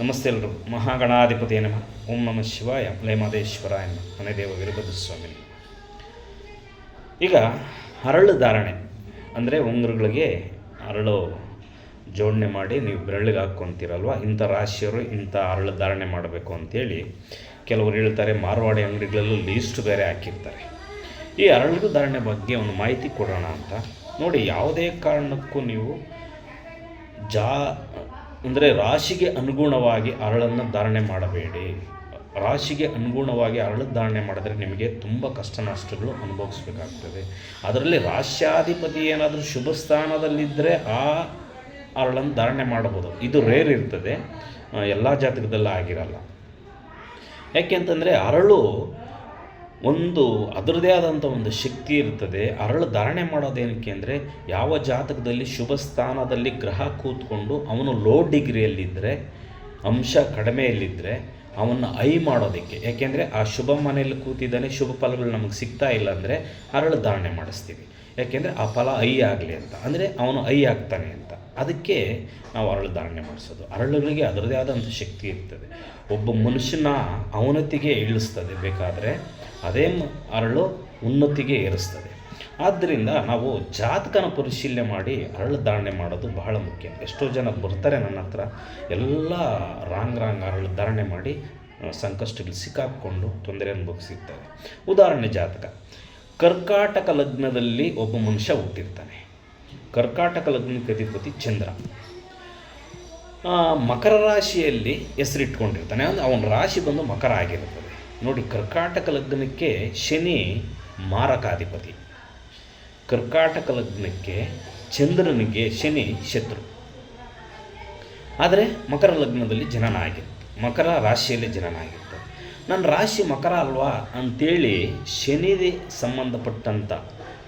ನಮಸ್ತೆ ಎಲ್ಲರೂ ಮಹಾಗಣಾಧಿಪತಿ ನಮಃ. ಓಂ ನಮಃ ಶಿವಾಯ. ಲೇಮಾದೇಶ್ವರ ನಮಃ. ಮನೆ ದೇವ ವೀರಭದ್ರ ಸ್ವಾಮಿ ಈಗ ಹರಳು ಧಾರಣೆ. ಅಂದರೆ ಉಂಗುರುಗಳಿಗೆ ಹರಳು ಜೋಡಣೆ ಮಾಡಿ ನೀವು ಬೆರಳಿಗೆ ಹಾಕ್ಕೊತೀರಲ್ವ? ಇಂಥ ರಾಶಿಯವರು ಇಂಥ ಹರಳು ಧಾರಣೆ ಮಾಡಬೇಕು ಅಂತೇಳಿ ಕೆಲವರು ಹೇಳ್ತಾರೆ, ಮಾರವಾಡಿ ಅಂಗಡಿಗಳಲ್ಲೂ ಲೀಸ್ಟ್ ಬೇರೆ ಹಾಕಿರ್ತಾರೆ. ಈ ಹರಳು ಧಾರಣೆ ಬಗ್ಗೆ ಒಂದು ಮಾಹಿತಿ ಕೊಡೋಣ ಅಂತ. ನೋಡಿ, ಯಾವುದೇ ಕಾರಣಕ್ಕೂ ನೀವು ಜಾ ಅಂದರೆ ರಾಶಿಗೆ ಅನುಗುಣವಾಗಿ ಅರಳನ್ನು ಧಾರಣೆ ಮಾಡಬೇಡಿ. ರಾಶಿಗೆ ಅನುಗುಣವಾಗಿ ಅರಳು ಧಾರಣೆ ಮಾಡಿದರೆ ನಿಮಗೆ ತುಂಬ ಕಷ್ಟ ನಷ್ಟಗಳು ಅನುಭವಿಸ್ಬೇಕಾಗ್ತದೆ. ಅದರಲ್ಲಿ ರಾಶ್ಯಾಧಿಪತಿ ಏನಾದರೂ ಶುಭ ಸ್ಥಾನದಲ್ಲಿದ್ದರೆ ಆ ಅರಳನ್ನು ಧಾರಣೆ ಮಾಡಬಹುದು. ಇದು ರೇರ್ ಇರ್ತದೆ. ಎಲ್ಲ ಜಾತಕದಲ್ಲ ಆಗಿರಲ್ಲ. ಯಾಕೆ ಅಂತಂದರೆ ಅರಳು ಒಂದು ಅದರದೇ ಆದಂಥ ಒಂದು ಶಕ್ತಿ ಇರ್ತದೆ. ಅರಳು ಧಾರಣೆ ಮಾಡೋದೇನಕ್ಕೆ ಅಂದರೆ ಯಾವ ಜಾತಕದಲ್ಲಿ ಶುಭ ಸ್ಥಾನದಲ್ಲಿ ಗ್ರಹ ಕೂತ್ಕೊಂಡು ಅವನು ಲೋ ಡಿಗ್ರಿಯಲ್ಲಿದ್ದರೆ ಅಂಶ ಕಡಿಮೆಯಲ್ಲಿದ್ದರೆ ಅವನ್ನ ಐ ಮಾಡೋದಕ್ಕೆ. ಯಾಕೆಂದರೆ ಆ ಶುಭ ಮನೆಯಲ್ಲಿ ಕೂತಿದ್ದಾನೆ, ಶುಭ ಫಲಗಳು ನಮಗೆ ಸಿಗ್ತಾ ಇಲ್ಲ ಅಂದರೆ ಅರಳು ಧಾರಣೆ ಮಾಡಿಸ್ತೀವಿ. ಯಾಕೆಂದರೆ ಆ ಫಲ ಐ ಆಗಲಿ ಅಂತ. ಅಂದರೆ ಅವನು ಐ ಆಗ್ತಾನೆ ಅಂತ. ಅದಕ್ಕೆ ನಾವು ಅರಳು ಧಾರಣೆ ಮಾಡಿಸೋದು. ಅರಳುಗಳಿಗೆ ಅದರದೇ ಆದಂಥ ಶಕ್ತಿ ಇರ್ತದೆ. ಒಬ್ಬ ಮನುಷ್ಯನ ಅವನತಿಗೆ ಇಳಿಸ್ತದೆ ಬೇಕಾದರೆ. ಅದೇ ಅರಳು ಉನ್ನತಿಗೆ ಏರಿಸ್ತದೆ. ಆದ್ದರಿಂದ ನಾವು ಜಾತಕನ ಪರಿಶೀಲನೆ ಮಾಡಿ ಅರಳು ಧಾರಣೆ ಮಾಡೋದು ಬಹಳ ಮುಖ್ಯ. ಎಷ್ಟೋ ಜನ ಬರ್ತಾರೆ ನನ್ನ ಹತ್ರ, ಎಲ್ಲ ರಾಂಗ್ ರಾಂಗ್ ಅರಳು ಧಾರಣೆ ಮಾಡಿ ಸಂಕಷ್ಟಗಳು ಸಿಕ್ಕಾಕ್ಕೊಂಡು ತೊಂದರೆ ಅನುಭವಿಸಿರ್ತಾರೆ. ಉದಾಹರಣೆ ಜಾತಕ. ಕರ್ಕಾಟಕ ಲಗ್ನದಲ್ಲಿ ಒಬ್ಬ ಮನುಷ್ಯ ಹುಟ್ಟಿರ್ತಾನೆ. ಕರ್ಕಾಟಕ ಲಗ್ನಕ್ಕೆ ಅಧಿಪತಿ ಚಂದ್ರ. ಮಕರ ರಾಶಿಯಲ್ಲಿ ಹೆಸರಿಟ್ಕೊಂಡಿರ್ತಾನೆ. ಅಂದರೆ ಅವನ ರಾಶಿ ಬಂದು ಮಕರ ಆಗಿರುತ್ತದೆ. ನೋಡಿ, ಕರ್ಕಾಟಕ ಲಗ್ನಕ್ಕೆ ಶನಿ ಮಾರಕಾಧಿಪತಿ. ಕರ್ಕಾಟಕ ಲಗ್ನಕ್ಕೆ ಚಂದ್ರನಿಗೆ ಶನಿ ಶತ್ರು. ಆದರೆ ಮಕರ ಲಗ್ನದಲ್ಲಿ ಜನನ ಆಗಿರುತ್ತೆ. ಮಕರ ರಾಶಿಯಲ್ಲಿ ಜನನ ಆಗಿರುತ್ತೆ. ನನ್ನ ರಾಶಿ ಮಕರ ಅಲ್ವಾ ಅಂತೇಳಿ ಶನಿಗೆ ಸಂಬಂಧಪಟ್ಟಂಥ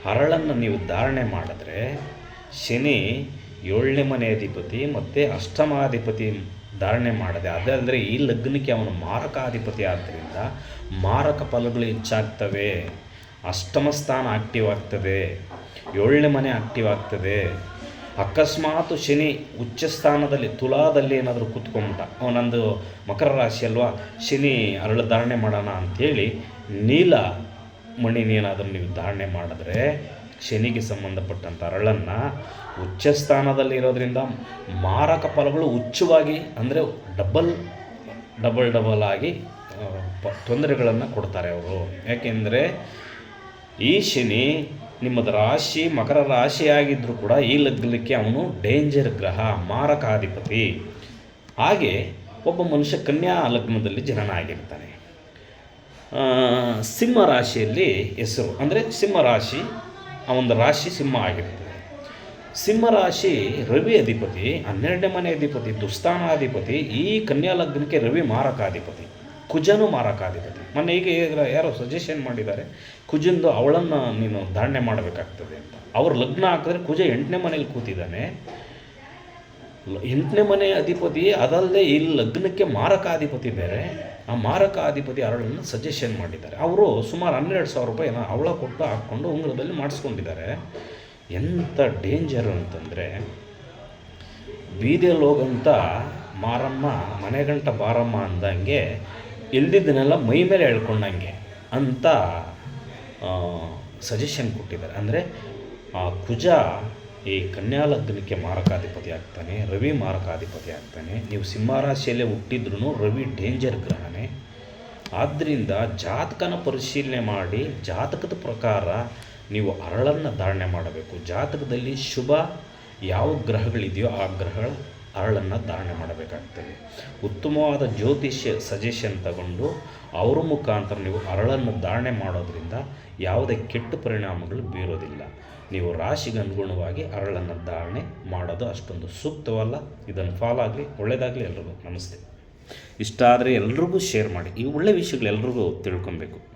ಹರಳನ್ನು ನೀವು ಧಾರಣೆ ಮಾಡಿದ್ರೆ ಶನಿ ಏಳನೇ ಮನೆ ಅಧಿಪತಿ ಮತ್ತು ಅಷ್ಟಮಾಧಿಪತಿ ಧಾರಣೆ ಮಾಡಿದೆ ಅದಂದರೆ ಈ ಲಗ್ನಕ್ಕೆ ಅವನು ಮಾರಕಾಧಿಪತಿ ಆದ್ದರಿಂದ ಮಾರಕ ಫಲಗಳು ಹೆಚ್ಚಾಗ್ತವೆ. ಅಷ್ಟಮ ಸ್ಥಾನ ಆಕ್ಟಿವ್ ಆಗ್ತದೆ. ಏಳನೇ ಮನೆ ಆಕ್ಟಿವ್ ಆಗ್ತದೆ. ಅಕಸ್ಮಾತ್ ಶನಿ ಉಚ್ಚ ಸ್ಥಾನದಲ್ಲಿ, ತುಲಾದಲ್ಲಿ ಏನಾದರೂ ಕೂತ್ಕೊಂಬಿಟ್ಟ ಅವನೊಂದು ಮಕರ ರಾಶಿ ಅಲ್ವಾ, ಶನಿ ಅರಳು ಧಾರಣೆ ಮಾಡೋಣ ಅಂಥೇಳಿ ನೀಲ ಮಣ್ಣಿನೇನಾದರೂ ನೀವು ಧಾರಣೆ ಮಾಡಿದ್ರೆ ಶನಿಗೆ ಸಂಬಂಧಪಟ್ಟಂಥ ಅರಳನ್ನು ಉಚ್ಚ ಸ್ಥಾನದಲ್ಲಿ ಇರೋದ್ರಿಂದ ಮಾರಕ ಫಲಗಳು ಉಚ್ಚವಾಗಿ ಅಂದರೆ ಡಬಲ್ ಡಬಲ್ ಡಬಲ್ ಆಗಿ ತೊಂದರೆಗಳನ್ನು ಕೊಡ್ತಾರೆ ಅವರು. ಯಾಕೆಂದರೆ ಈ ಶನಿ ನಿಮ್ಮದು ರಾಶಿ, ಮಕರ ರಾಶಿಯಾಗಿದ್ದರೂ ಕೂಡ ಈ ಲಗ್ನಕ್ಕೆ ಅವನು ಡೇಂಜರ್ ಗ್ರಹ, ಮಾರಕಾಧಿಪತಿ. ಹಾಗೆ ಒಬ್ಬ ಮನುಷ್ಯ ಕನ್ಯಾ ಲಗ್ನದಲ್ಲಿ ಜನನ ಆಗಿರ್ತಾನೆ ಸಿಂಹ ರಾಶಿಯಲ್ಲಿ ಹೆಸರು ಅಂದರೆ ಸಿಂಹ ರಾಶಿ ಅವನ ರಾಶಿ ಸಿಂಹ ಆಗಿರ್ತದೆ ಸಿಂಹ ರಾಶಿ ರವಿ ಅಧಿಪತಿ, ಹನ್ನೆರಡನೇ ಮನೆ ಅಧಿಪತಿ ದುಸ್ಥಾನಾಧಿಪತಿ ಈ ಕನ್ಯಾ ಲಗ್ನಕ್ಕೆ ರವಿ ಮಾರಕಾಧಿಪತಿ, ಕುಜನು ಮಾರಕಾಧಿಪತಿ. ಮೊನ್ನೆ ಈಗ ಯಾರೋ ಸಜೆಷನ್ ಮಾಡಿದ್ದಾರೆ, ಕುಜಂದು ಅವಳನ್ನು ನೀನು ಧಾರಣೆ ಮಾಡಬೇಕಾಗ್ತದೆ ಅಂತ. ಅವ್ರ ಲಗ್ನ ಹಾಕಿದ್ರೆ ಕುಜ ಎಂಟನೇ ಮನೇಲಿ ಕೂತಿದ್ದಾನೆ ಎಂಟನೇ ಮನೆ ಅಧಿಪತಿ, ಅದಲ್ಲದೆ ಈ ಲಗ್ನಕ್ಕೆ ಮಾರಕಾಧಿಪತಿ ಬೇರೆ, ಆ ಮಾರಕಾಧಿಪತಿ ಅರಳನ್ನು ಸಜೆಷನ್ ಮಾಡಿದ್ದಾರೆ. ಅವರು ಸುಮಾರು ಹನ್ನೆರಡು ಸಾವಿರ ರೂಪಾಯಿನ ಅವಳ ಕೊಟ್ಟು ಹಾಕ್ಕೊಂಡು ಉಂಗುರದಲ್ಲಿ ಮಾಡಿಸ್ಕೊಂಡಿದ್ದಾರೆ. ಎಂಥ ಡೇಂಜರ್ ಅಂತಂದರೆ, ಬೀದಿಯಲ್ಲಿ ಹೋಗಂತ ಮಾರಮ್ಮ, ಮನೆಗಂಟ ಬಾರಮ್ಮ ಅಂದಂಗೆ ಇಲ್ದಿದ್ದನ್ನೆಲ್ಲ ಮೈ ಮೇಲೆ ಹೇಳ್ಕೊಂಡಂಗೆ ಅಂತ ಸಜೆಷನ್ ಕೊಟ್ಟಿದ್ದಾರೆ. ಅಂದರೆ, ಆ, ಕುಜ ಈ ಕನ್ಯಾ ಲಗ್ನಕ್ಕೆ ಮಾರಕಾಧಿಪತಿ ಆಗ್ತಾನೆ ರವಿ ಮಾರಕಾಧಿಪತಿ ಆಗ್ತಾನೆ ನೀವು ಸಿಂಹರಾಶಿಯಲ್ಲೇ ಹುಟ್ಟಿದ್ರೂ ರವಿ ಡೇಂಜರ್ ಗ್ರಹನೇ. ಆದ್ದರಿಂದ ಜಾತಕನ ಪರಿಶೀಲನೆ ಮಾಡಿ, ಜಾತಕದ ಪ್ರಕಾರ ನೀವು ಅರಳನ್ನು ಧಾರಣೆ ಮಾಡಬೇಕು. ಜಾತಕದಲ್ಲಿ ಶುಭ ಯಾವ ಗ್ರಹಗಳಿದೆಯೋ ಆ ಗ್ರಹಗಳ ಅರಳನ್ನು ಧಾರಣೆ ಮಾಡಬೇಕಾಗ್ತದೆ. ಉತ್ತಮವಾದ ಜ್ಯೋತಿಷ್ಯ ಸಜೆಷನ್ ತಗೊಂಡು ಅವರ ಮುಖಾಂತರ ನೀವು ಅರಳನ್ನು ಧಾರಣೆ ಮಾಡೋದ್ರಿಂದ ಯಾವುದೇ ಕೆಟ್ಟ ಪರಿಣಾಮಗಳು ಬೀರೋದಿಲ್ಲ. ನೀವು ರಾಶಿಗೆ ಅನುಗುಣವಾಗಿ ಅರಳನ್ನು ಧಾರಣೆ ಮಾಡೋದು ಅಷ್ಟೊಂದು ಸೂಕ್ತವಲ್ಲ. ಇದನ್ನು ಫಾಲೋ ಆಗಲಿ ಒಳ್ಳೆಯದಾಗಲಿ ಎಲ್ರಿಗೂ ನಮಸ್ತೆ. ಇಷ್ಟ ಆದರೆ ಎಲ್ರಿಗೂ ಶೇರ್ ಮಾಡಿ. ಈ ಒಳ್ಳೆ ವಿಷಯಗಳು ಎಲ್ರಿಗೂ ತಿಳ್ಕೊಬೇಕು.